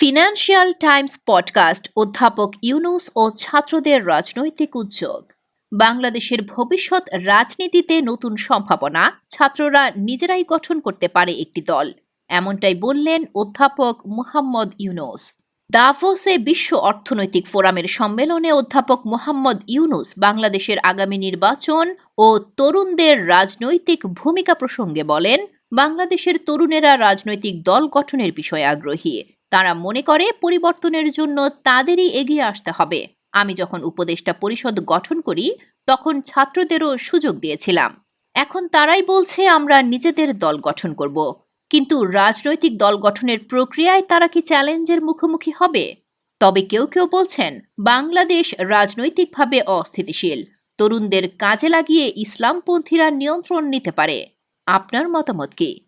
Financial Times podcast অধ্যাপক ইউনুস ও ছাত্রদের রাজনৈতিক উদ্যোগ। বাংলাদেশের ভবিষ্যৎ রাজনীতিতে নতুন সম্ভাবনা, ছাত্ররা নিজেরাই গঠন করতে পারে একটি দল, এমনটাই বললেন অধ্যাপক মুহাম্মদ ইউনুস। দাভোসে বিশ্ব অর্থনৈতিক ফোরামের সম্মেলনে অধ্যাপক মোহাম্মদ ইউনুস বাংলাদেশের আগামী নির্বাচন ও তরুণদের রাজনৈতিক ভূমিকা প্রসঙ্গে বলেন, বাংলাদেশের তরুণেরা রাজনৈতিক দল গঠনের বিষয়ে আগ্রহী। তারা মনে করে পরিবর্তনের জন্য তাদেরই এগিয়ে আসতে হবে। আমি যখন উপদেষ্টা পরিষদ গঠন করি, তখন ছাত্রদেরও সুযোগ দিয়েছিলাম। এখন তারাই বলছে আমরা নিজেদের দল গঠন করব। কিন্তু রাজনৈতিক দল গঠনের প্রক্রিয়ায় তারা কি চ্যালেঞ্জের মুখোমুখি হবে? তবে কেউ কেউ বলছেন, বাংলাদেশ রাজনৈতিকভাবে অস্থিতিশীল। তরুণদের কাজে লাগিয়ে ইসলামপন্থীরা নিয়ন্ত্রণ নিতে পারে। আপনার মতামত কি?